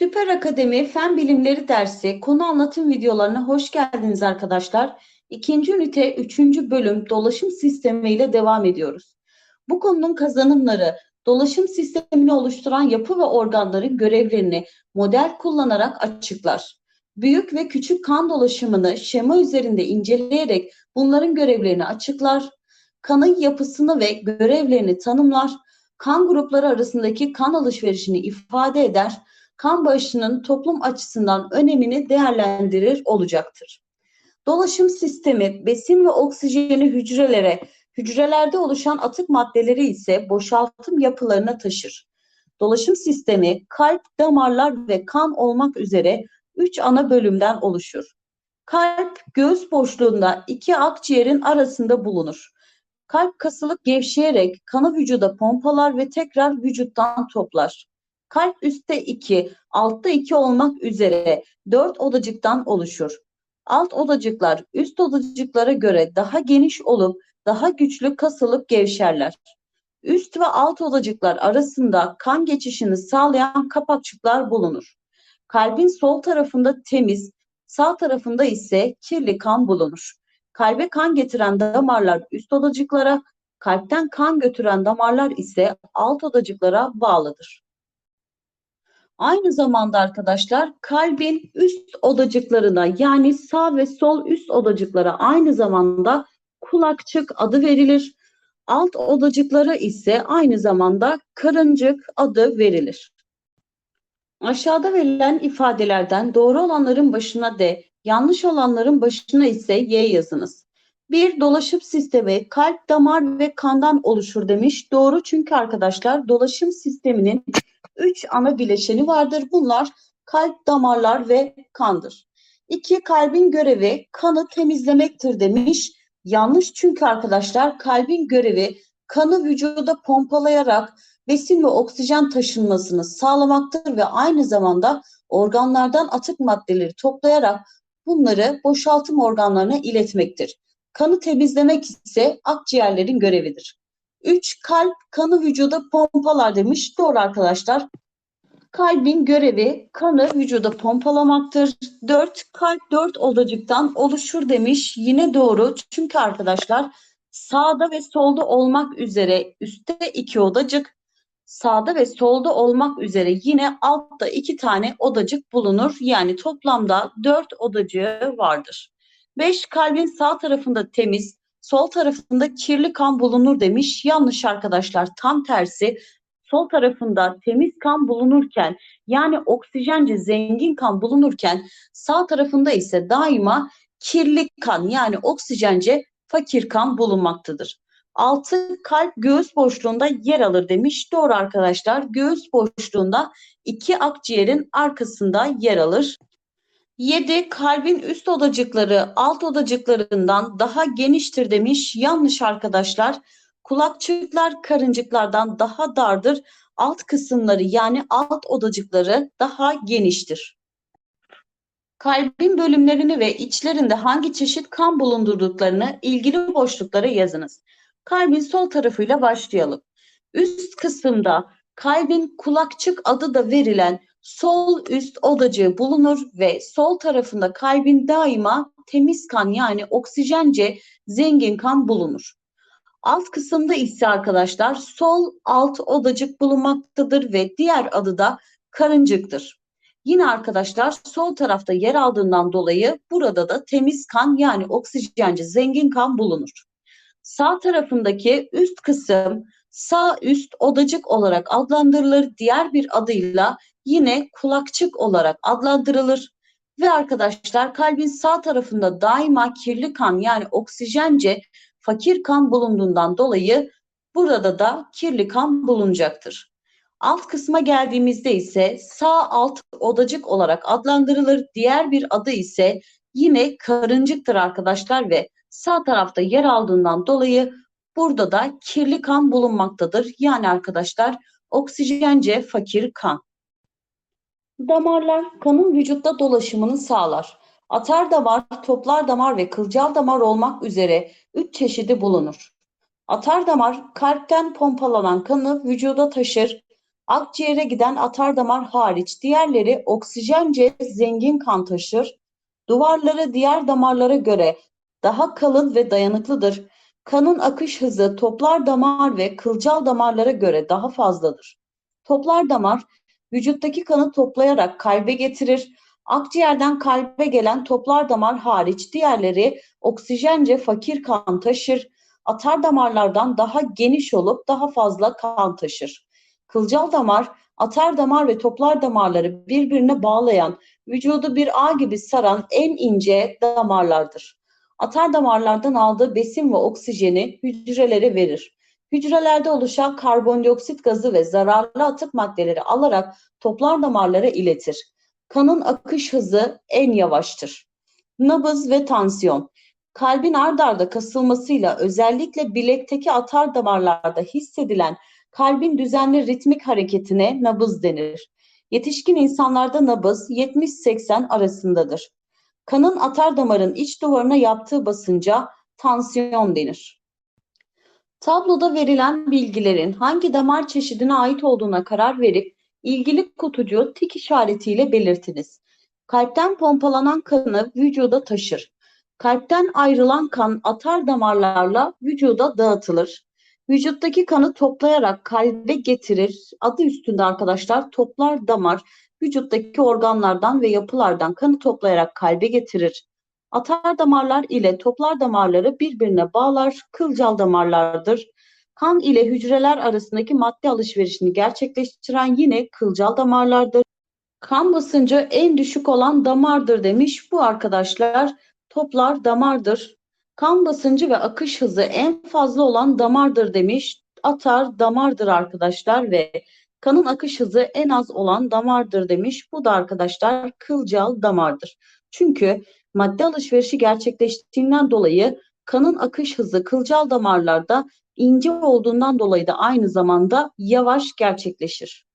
Süper Akademi Fen Bilimleri dersi konu anlatım videolarına hoş geldiniz arkadaşlar. İkinci ünite üçüncü bölüm dolaşım sistemi ile devam ediyoruz. Bu konunun kazanımları dolaşım sistemini oluşturan yapı ve organların görevlerini model kullanarak açıklar. Büyük ve küçük kan dolaşımını şema üzerinde inceleyerek bunların görevlerini açıklar. Kanın yapısını ve görevlerini tanımlar. Kan grupları arasındaki kan alışverişini ifade eder kan bağışının toplum açısından önemini değerlendirir olacaktır. Dolaşım sistemi besin ve oksijeni hücrelere, hücrelerde oluşan atık maddeleri ise boşaltım yapılarına taşır. Dolaşım sistemi kalp, damarlar ve kan olmak üzere üç ana bölümden oluşur. Kalp göğüs boşluğunda iki akciğerin arasında bulunur. Kalp kasılıp gevşeyerek kanı vücuda pompalar ve tekrar vücuttan toplar. Kalp üstte 2, altta 2 olmak üzere 4 odacıktan oluşur. Alt odacıklar üst odacıklara göre daha geniş olup daha güçlü kasılıp gevşerler. Üst ve alt odacıklar arasında kan geçişini sağlayan kapakçıklar bulunur. Kalbin sol tarafında temiz, sağ tarafında ise kirli kan bulunur. Kalbe kan getiren damarlar üst odacıklara, kalpten kan götüren damarlar ise alt odacıklara bağlıdır. Aynı zamanda arkadaşlar kalbin üst odacıklarına yani sağ ve sol üst odacıklara aynı zamanda kulakçık adı verilir. Alt odacıklara ise aynı zamanda karıncık adı verilir. Aşağıda verilen ifadelerden doğru olanların başına D, yanlış olanların başına ise Y yazınız. Bir dolaşım sistemi kalp, damar ve kandan oluşur demiş. Doğru çünkü arkadaşlar dolaşım sisteminin üç ana bileşeni vardır. Bunlar kalp, damarlar ve kandır. İki, kalbin görevi kanı temizlemektir demiş. Yanlış çünkü arkadaşlar kalbin görevi kanı vücuda pompalayarak besin ve oksijen taşınmasını sağlamaktır ve aynı zamanda organlardan atık maddeleri toplayarak bunları boşaltım organlarına iletmektir. Kanı temizlemek ise akciğerlerin görevidir. 3. Kalp kanı vücuda pompalar demiş. Doğru arkadaşlar. Kalbin görevi kanı vücuda pompalamaktır. 4. Kalp 4 odacıktan oluşur demiş. Yine doğru. Çünkü arkadaşlar sağda ve solda olmak üzere üstte 2 odacık, sağda ve solda olmak üzere yine altta 2 tane odacık bulunur. Yani toplamda 4 odacığı vardır. 5. Kalbin sağ tarafında temiz, sol tarafında kirli kan bulunur demiş. Yanlış arkadaşlar. Tam tersi. Sol tarafında temiz kan bulunurken yani oksijenci zengin kan bulunurken sağ tarafında ise daima kirli kan yani oksijence fakir kan bulunmaktadır. 6 kalp göğüs boşluğunda yer alır demiş. Doğru arkadaşlar. Göğüs boşluğunda iki akciğerin arkasında yer alır. 7. Kalbin üst odacıkları alt odacıklarından daha geniştir demiş. Yanlış arkadaşlar. Kulakçıklar karıncıklardan daha dardır. Alt kısımları yani alt odacıkları daha geniştir. Kalbin bölümlerini ve içlerinde hangi çeşit kan bulundurduklarını ilgili boşluklara yazınız. Kalbin sol tarafıyla başlayalım. Üst kısımda kalbin kulakçık adı da verilen sol üst odacığı bulunur ve sol tarafında kalbin daima temiz kan yani oksijence zengin kan bulunur. Alt kısımda ise arkadaşlar sol alt odacık bulunmaktadır ve diğer adı da karıncıktır. Yine arkadaşlar sol tarafta yer aldığından dolayı burada da temiz kan yani oksijenci zengin kan bulunur. Sağ tarafındaki üst kısım sağ üst odacık olarak adlandırılır. Diğer bir adıyla yine kulakçık olarak adlandırılır. Ve arkadaşlar kalbin sağ tarafında daima kirli kan yani oksijence fakir kan bulunduğundan dolayı burada da kirli kan bulunacaktır. Alt kısma geldiğimizde ise sağ alt odacık olarak adlandırılır. Diğer bir adı ise yine karıncıktır arkadaşlar ve sağ tarafta yer aldığından dolayı burada da kirli kan bulunmaktadır. Yani arkadaşlar oksijence fakir kan. Damarlar kanın vücutta dolaşımını sağlar. Atar damar, toplar damar ve kılcal damar olmak üzere üç çeşidi bulunur. Atar damar kalpten pompalanan kanı vücuda taşır. Akciğere giden atardamar hariç diğerleri oksijence zengin kan taşır. Duvarları diğer damarlara göre daha kalın ve dayanıklıdır. Kanın akış hızı toplar damar ve kılcal damarlara göre daha fazladır. Toplar damar vücuttaki kanı toplayarak kalbe getirir. Akciğerden kalbe gelen toplar damar hariç diğerleri oksijence fakir kan taşır. Atar damarlardan daha geniş olup daha fazla kan taşır. Kılcal damar, atar damar ve toplar damarları birbirine bağlayan, vücudu bir ağ gibi saran en ince damarlardır. Atar damarlardan aldığı besin ve oksijeni hücrelere verir. Hücrelerde oluşan karbondioksit gazı ve zararlı atık maddeleri alarak toplar damarlara iletir. Kanın akış hızı en yavaştır. Nabız ve tansiyon. Kalbin ard arda kasılmasıyla özellikle bilekteki atar damarlarda hissedilen kalbin düzenli ritmik hareketine nabız denir. Yetişkin insanlarda nabız 70-80 arasındadır. Kanın atar damarın iç duvarına yaptığı basınca tansiyon denir. Tabloda verilen bilgilerin hangi damar çeşidine ait olduğuna karar verip ilgili kutucuğu tik işaretiyle belirtiniz. Kalpten pompalanan kanı vücuda taşır. Kalpten ayrılan kan atar damarlarla vücuda dağıtılır. Vücuttaki kanı toplayarak kalbe getirir. Adı üstünde arkadaşlar toplar damar vücuttaki organlardan ve yapılardan kanı toplayarak kalbe getirir. Atar damarlar ile toplar damarları birbirine bağlar, kılcal damarlardır. Kan ile hücreler arasındaki madde alışverişini gerçekleştiren yine kılcal damarlardır. Kan basıncı en düşük olan damardır demiş. Bu arkadaşlar toplar damardır. Kan basıncı ve akış hızı en fazla olan damardır demiş. Atar damardır arkadaşlar ve kanın akış hızı en az olan damardır demiş. Bu da arkadaşlar kılcal damardır. Çünkü madde alışverişi gerçekleştiğinden dolayı kanın akış hızı kılcal damarlarda ince olduğundan dolayı da aynı zamanda yavaş gerçekleşir.